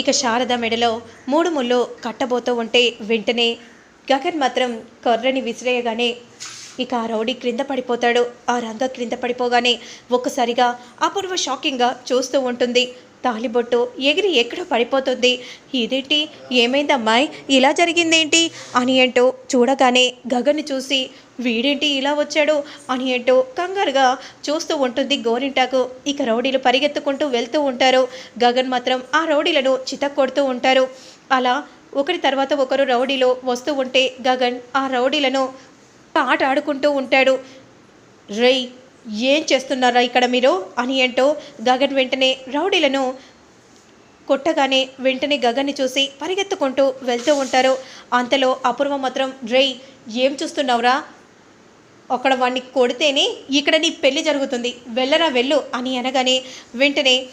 ఇక శారద మెడలో మూడు ముళ్ళు కట్టబోతూ ఉంటే వెంటనే గగన్ మాత్రం కర్రని విసిరేయగానే ఇక ఆ రౌడీ క్రింద పడిపోతాడు. ఆ రంగ క్రింద పడిపోగానే ఒక్కసారిగా అపూర్వ షాకింగ్గా చూస్తూ ఉంటుంది. తాలిబొట్టు ఎగిరి ఎక్కడో పడిపోతుంది. ఇదేంటి? ఏమైందమ్మాయి ఇలా జరిగిందేంటి? అని ఏంటో చూడగానే గగన్ని చూసి వీడేంటి ఇలా వచ్చాడు? అని ఏంటో కంగారుగా చూస్తూ ఉంటుంది గోరింటాకు. ఇక రౌడీలు పరిగెత్తుకుంటూ వెళ్తూ ఉంటారు. గగన్ మాత్రం ఆ రౌడీలను చితక్కొడుతూ ఉంటారు. అలా ఒకరి తర్వాత ఒకరు రౌడీలో వస్తూ ఉంటే గగన్ ఆ రౌడీలను పాట ఆడుకుంటూ ఉంటాడు. రేయ్ ఏం చేస్తున్నారా ఇక్కడ మీరు? అని ఏంటో గగన్ వెంటనే రౌడీలను కొట్టగానే వెంటనే గగన్ని చూసి పరిగెత్తుకుంటూ వెళ్తూ ఉంటారు. అంతలో అపూర్వ మాత్రం రేయ్ ఏం చూస్తున్నావురా? అక్కడ వాడిని కొడితేనే ఇక్కడ నీ పెళ్ళి జరుగుతుంది. వెళ్ళరా వెళ్ళు అని అనగానే వెంటనే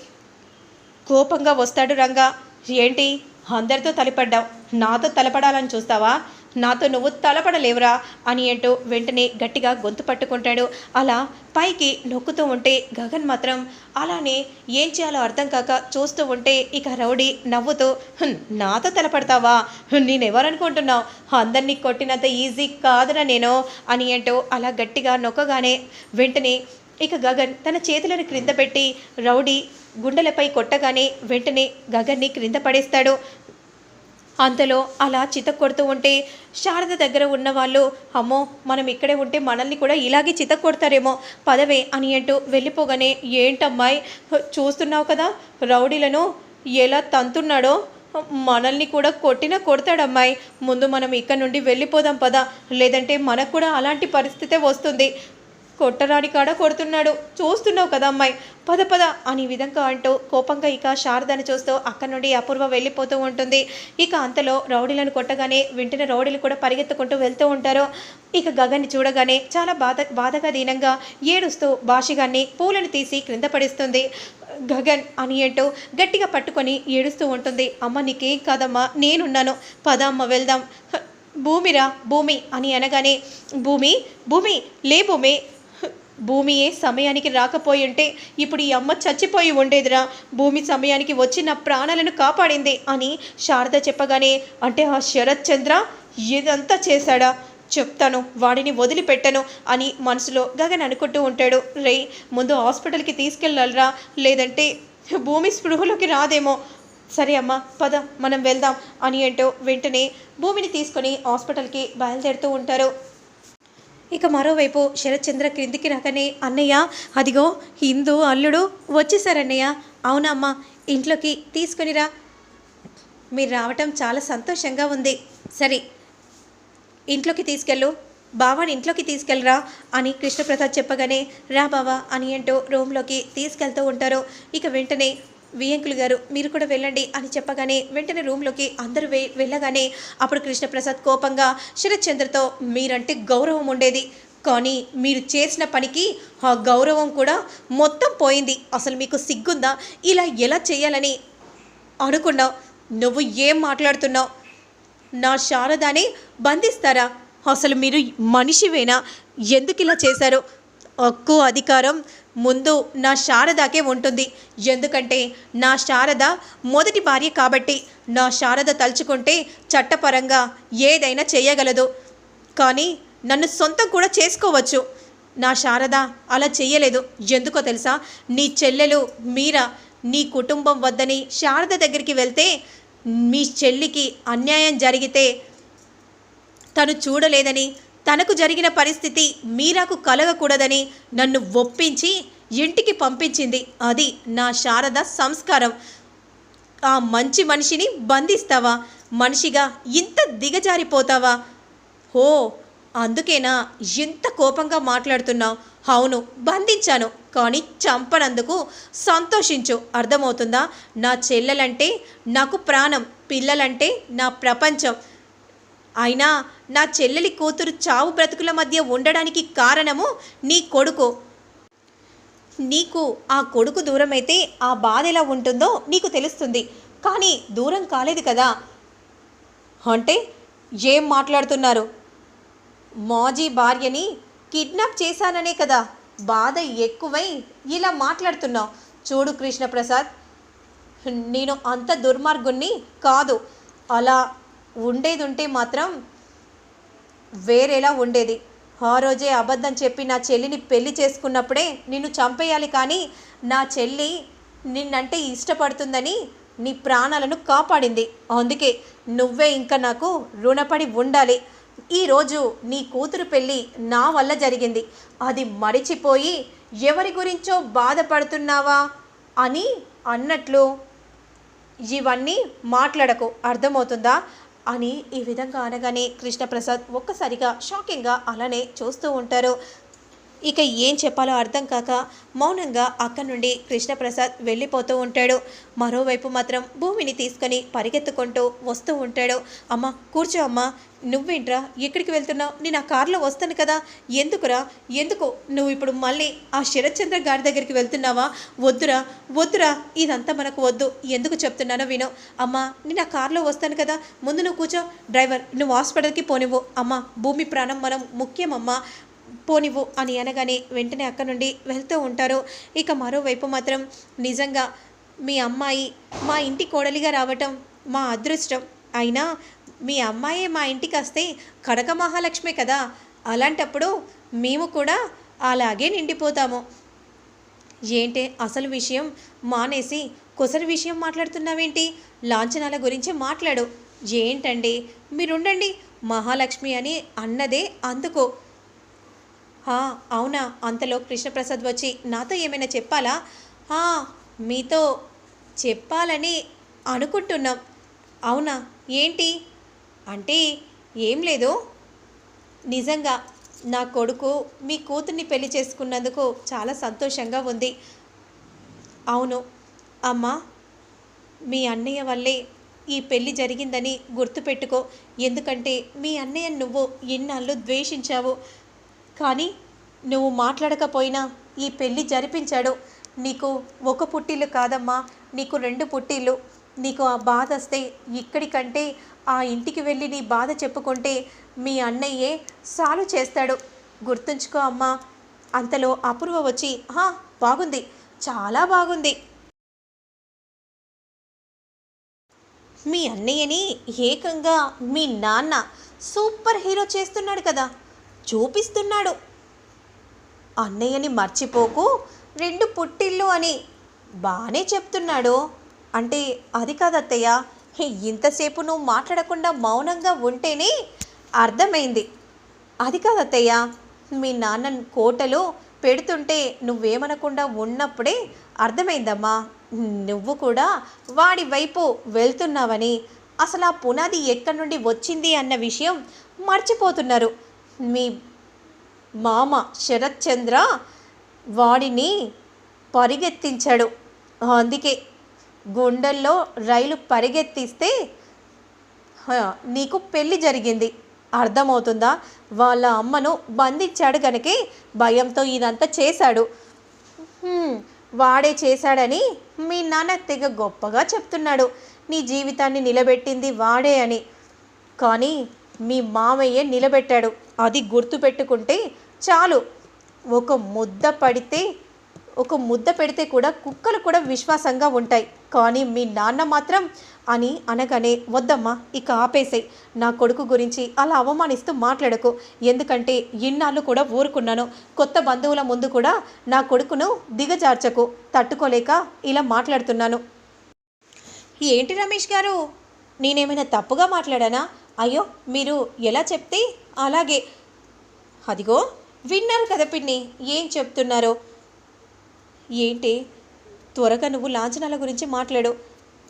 కోపంగా వస్తాడు రంగా. ఏంటి? అందరితో తలపడ్డావు. నాతో తలపడాలని చూస్తావా? నాతో నువ్వు తలపడలేవురా అని ఏంటో వెంటనే గట్టిగా గొంతు పట్టుకుంటాడు. అలా పైకి నొక్కుతూ ఉంటే గగన్ మాత్రం అలానే ఏం చేయాలో అర్థం కాక చూస్తూ ఉంటే ఇక రౌడీ నవ్వుతూ నాతో తలపడతావా? నేనెవరనుకుంటున్నావు? అందరినీ కొట్టినంత ఈజీ కాదురా నేను అని ఏంటో అలా గట్టిగా నొక్కగానే వెంటనే ఇక గగన్ తన చేతులను క్రింద పెట్టి రౌడీ గుండెలపై కొట్టగానే వెంటనే గగన్ని క్రింద పడేస్తాడు. అంతలో అలా చిత కొడుతూ ఉంటే శారద దగ్గర ఉన్న వాళ్ళు అమ్మో మనం ఇక్కడే ఉంటే మనల్ని కూడా ఇలాగే చిత కొడతారేమో పదవే అని అంటూ వెళ్ళిపోగానే ఏంటమ్మాయి చూస్తున్నావు కదా రౌడీలను ఎలా తంతున్నాడో మనల్ని కూడా కొట్టినా కొడతాడమ్మాయి ముందు మనం ఇక్కడ నుండి వెళ్ళిపోదాం పదా లేదంటే మనకు కూడా అలాంటి పరిస్థితే వస్తుంది కొట్టరాని కాడ కొడుతున్నాడు. చూస్తున్నావు కదా అమ్మాయి. పద పద అని విధంగా అంటూ కోపంగా ఇక శారదను చూస్తూ అక్కడి నుండి అపూర్వ వెళ్ళిపోతూ ఉంటుంది. ఇక అంతలో రౌడీలను కొట్టగానే వెంటనే రౌడీలు కూడా పరిగెత్తుకుంటూ వెళ్తూ ఉంటారు. ఇక గగన్ని చూడగానే చాలా బాధ బాధగా దీనంగా ఏడుస్తూ భాషిగాన్ని పూలను తీసి క్రింద పడిస్తుంది. గగన్ అని అంటూ గట్టిగా పట్టుకొని ఏడుస్తూ ఉంటుంది. అమ్మ నీకేం కాదమ్మా? నేనున్నాను. పద అమ్మ వెళ్దాం. భూమిరా భూమి అని అనగానే భూమి భూమి లే భూమి భూమియే సమయానికి రాకపోయి ఉంటే ఇప్పుడు ఈ అమ్మ చచ్చిపోయి ఉండేదిరా. భూమి సమయానికి వచ్చి నా ప్రాణాలను కాపాడింది అని శారద చెప్పగానే అంటే ఆ శరత్ చంద్ర ఇదంతా చేశాడా? చెప్తాను వాడిని వదిలిపెట్టను అని మనసులో గగన్ అనుకుంటూ ఉంటాడు. రే ముందు హాస్పిటల్కి తీసుకెళ్ళాలరా. లేదంటే భూమి స్పృహలోకి రాదేమో. సరే అమ్మా పద మనం వెళ్దాం అని ఏంటో వెంటనే భూమిని తీసుకొని హాస్పిటల్కి బయలుదేరుతూ ఉంటారు. ఇక మరోవైపు శరత్చంద్ర క్రిందికి రాగానే అన్నయ్య అదిగో హిందూ అల్లుడు వచ్చేసారన్నయ్య. అవునమ్మా ఇంట్లోకి తీసుకొనిరా మీరు రావటం చాలా సంతోషంగా ఉంది. సరే ఇంట్లోకి తీసుకెళ్ళు. బావాని ఇంట్లోకి తీసుకెళ్ళరా అని కృష్ణప్రసాద్ చెప్పగానే రా బావా అని అంటూ రూమ్లోకి తీసుకెళ్తూ ఉంటారు. ఇక వెంటనే వియంకులు గారు మీరు కూడా వెళ్ళండి అని చెప్పగానే వెంటనే రూమ్లోకి అందరూ వె వెళ్ళగానే అప్పుడు కృష్ణప్రసాద్ కోపంగా శరత్చంద్రతో మీరంటే గౌరవం ఉండేది. కానీ మీరు చేసిన పనికి ఆ గౌరవం కూడా మొత్తం పోయింది. అసలు మీకు సిగ్గుందా? ఇలా ఎలా చేయాలని అనుకున్నావు? నువ్వు ఏం మాట్లాడుతున్నావు? నా శారదాని బంధిస్తారా? అసలు మీరు మనిషివేనా? ఎందుకు ఇలా చేశారు? హక్కు అధికారం ముందు నా శారదకే ఉంటుంది. ఎందుకంటే నా శారద మొదటి భార్య కాబట్టి నా శారద తలుచుకుంటే చట్టపరంగా ఏదైనా చేయగలదు. కానీ నన్ను సొంతం కూడా చేసుకోవచ్చు. నా శారద అలా చెయ్యలేదు ఎందుకో తెలుసా? నీ చెల్లెలు మీరా నీ కుటుంబం వద్దని శారద దగ్గరికి వెళ్తే మీ చెల్లికి అన్యాయం జరిగితే తను చూడలేదని తనకు జరిగిన పరిస్థితి మీరాకు కలగకూడదని నన్ను ఒప్పించి ఇంటికి పంపించింది. అది నా శారద సంస్కారం. ఆ మంచి మనిషిని బంధిస్తావా? మనిషిగా ఇంత దిగజారిపోతావా? ఓ అందుకేనా ఇంత కోపంగా మాట్లాడుతున్నావు? అవును బంధించాను కానీ చంపనందుకు సంతోషించు. అర్థమవుతుందా? నా చెల్లెలంటే నాకు ప్రాణం పిల్లలంటే నా ప్రపంచం. అయినా నా చెల్లెలి కూతురు చావు బ్రతుకుల మధ్య ఉండడానికి కారణము నీ కొడుకు. నీకు ఆ కొడుకు దూరమైతే ఆ బాధ ఎలా ఉంటుందో నీకు తెలుస్తుంది. కానీ దూరం కాలేదు కదా. అంటే ఏం మాట్లాడుతున్నారు? మాజీ భార్యని కిడ్నాప్ చేశాననే కదా. బాధ ఎక్కువై ఇలా మాట్లాడుతున్నావు. చూడు కృష్ణప్రసాద్ నేను అంత దుర్మార్గుణ్ణి కాదు. అలా ఉండేది ఉంటే మాత్రం వేరేలా ఉండేది. ఆ రోజే అబద్ధం చెప్పి నా చెల్లిని పెళ్ళి చేసుకున్నప్పుడే నిన్ను చంపేయాలి కానీ నా చెల్లి నిన్నంటే ఇష్టపడుతుందని నీ ప్రాణాలను కాపాడింది. అందుకే నువ్వే ఇంకా నాకు రుణపడి ఉండాలి. ఈరోజు నీ కూతురు పెళ్ళి నా వల్ల జరిగింది. అది మరిచిపోయి ఎవరి గురించో బాధపడుతున్నావా అని అన్నట్లు ఇవన్నీ మాట్లాడకు. అర్థమవుతుందా? అని ఈ విధంగా అనగానే కృష్ణప్రసాద్ ఒక్కసారిగా షాకింగ్గా అలానే చూస్తూ ఉంటారు. ఇక ఏం చెప్పాలో అర్థం కాక మౌనంగా అక్కడి నుండి కృష్ణప్రసాద్ వెళ్ళిపోతూ ఉంటాడు. మరోవైపు మాత్రం భూమిని తీసుకొని పరిగెత్తుకుంటూ వస్తూ ఉంటాడు. అమ్మ కూర్చో అమ్మా. నువ్వేంట్రా? ఎక్కడికి వెళ్తున్నావు? నేను ఆ కారులో వస్తాను కదా. ఎందుకురా? ఎందుకు? నువ్వు ఇప్పుడు మళ్ళీ ఆ శరత్చంద్ర గారి దగ్గరికి వెళ్తున్నావా? వద్దురా వద్దురా. ఇదంతా మనకు వద్దు. ఎందుకు చెప్తున్నానో విను. అమ్మా నేను ఆ కారులో వస్తాను కదా. ముందు నువ్వు కూర్చో. డ్రైవర్ నువ్వు హాస్పిటల్కి పోనివ్వు. అమ్మ భూమి ప్రాణం మనం ముఖ్యమమ్మా పోనివ్వు అని అనగానే వెంటనే అక్కడి నుండి వెళ్తూ ఉంటారు. ఇక మరోవైపు మాత్రం నిజంగా మీ అమ్మాయి మా ఇంటి కోడలిగా రావటం మా అదృష్టం. అయినా మీ అమ్మాయే మా ఇంటికి వస్తే కడక మహాలక్ష్మే కదా. అలాంటప్పుడు మేము కూడా అలాగే నిండిపోతాము. ఏంటి అసలు విషయం? మానేసి కొసరి విషయం మాట్లాడుతున్నావేంటి? లాంఛనాల గురించి మాట్లాడు. ఏంటండి? మీరుండండి. మహాలక్ష్మి అని అన్నదే అందుకో. "హా, అవునా? అంతలో కృష్ణప్రసాద్ వచ్చి నాతో ఏమైనా చెప్పాలా? "హా, మీతో చెప్పాలని అనుకుంటున్నాం. అవునా? ఏంటి? అంటే ఏం లేదు. నిజంగా నా కొడుకు మీ కూతుర్ని పెళ్ళి చేసుకున్నందుకు చాలా సంతోషంగా ఉంది. అవును. అమ్మా మీ అన్నయ్య వల్లే ఈ పెళ్ళి జరిగిందని గుర్తుపెట్టుకో. ఎందుకంటే మీ అన్నయ్య నువ్వు ఇన్నాళ్ళు ద్వేషించావు. కానీ నువ్వు మాట్లాడకపోయినా ఈ పెళ్ళి జరిపించాడు. నీకు ఒక పుట్టిల్లు కాదమ్మా. నీకు రెండు పుట్టిల్లు. నీకు ఆ బాధ వస్తే ఇక్కడికంటే ఆ ఇంటికి వెళ్ళి నీ బాధ చెప్పుకుంటే మీ అన్నయ్యే సాలు చేస్తాడు. గుర్తుంచుకో అమ్మా. అంతలో అపూర్వ వచ్చి "హా, బాగుంది. చాలా బాగుంది. మీ అన్నయ్యని ఏకంగా మీ నాన్న సూపర్ హీరో చేస్తున్నాడు కదా. చూపిస్తున్నాడు. అన్నయ్యని మర్చిపోకు రెండు పుట్టిల్లు అని బాగానే చెప్తున్నాడు. అంటే అది కాదత్తయ్య ఇంతసేపు నువ్వు మాట్లాడకుండా మౌనంగా ఉంటేనే అర్థమైంది. అది కాదత్తయ్య మీ నాన్న కోటలో పెడుతుంటే నువ్వేమనకుండా ఉన్నప్పుడే అర్థమైందమ్మా. నువ్వు కూడా వాడి వైపు వెళ్తున్నావని అసలు ఆ పునాది ఎక్కడి నుండి వచ్చింది అన్న విషయం మర్చిపోతున్నారు. మీ మామ శరత్చంద్ర వాడిని పరిగెత్తించాడు. అందుకే గుండెల్లో రైలు పరిగెత్తిస్తే నీకు పెళ్ళి జరిగింది. అర్థమవుతుందా? వాళ్ళ అమ్మను బంధించాడు గనకే భయంతో ఇదంతా చేశాడు. వాడే చేశాడని మీ నాన్న తెగ గొప్పగా చెప్తున్నాడు. నీ జీవితాన్ని నిలబెట్టింది వాడే అని. కానీ మీ మామయ్య నిలబెట్టాడు. అది గుర్తుపెట్టుకుంటే చాలు. ఒక ముద్ద పడితే ఒక ముద్ద పెడితే కూడా కుక్కలు కూడా విశ్వాసంగా ఉంటాయి. కానీ మీ నాన్న మాత్రం అని అనగానే వద్దమ్మా ఇక ఆపేసేయ్. నా కొడుకు గురించి అలా అవమానిస్తూ మాట్లాడకు. ఎందుకంటే ఇన్నాళ్ళు కూడా ఊరుకున్నాను. కొత్త బంధువుల ముందు కూడా నా కొడుకును దిగజార్చకు. తట్టుకోలేక ఇలా మాట్లాడుతున్నాను. ఏంటి రమేష్ గారు? నేనేమైనా తప్పుగా మాట్లాడానా? అయ్యో మీరు ఎలా చెప్తే అలాగే. అదిగో విన్నారు కదా పిన్ని ఏం చెప్తున్నారో. ఏంటి? త్వరగా నువ్వు లాంఛనాల గురించి మాట్లాడు.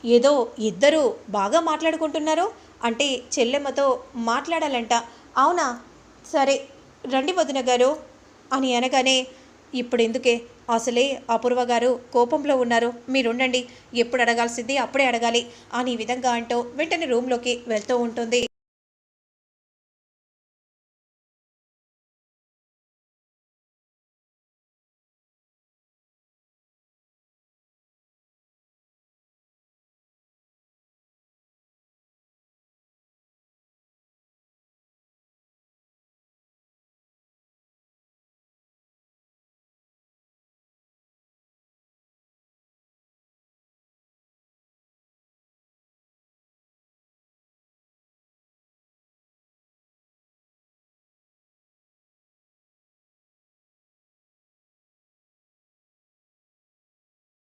ఏదో ఇద్దరు బాగా మాట్లాడుకుంటున్నారు? అంటే చెల్లెమ్మతో మాట్లాడాలంట. అవునా? సరే రండి వదిన గారు. అని అనగానే ఇప్పుడు ఎందుకే అసలే అపూర్వ గారు కోపంలో ఉన్నారు. మీరుండండి. ఎప్పుడు అడగాల్సింది అప్పుడే అడగాలి అని విధంగా అంటూ వెంటనే రూమ్లోకి వెళ్తూ ఉంటుంది.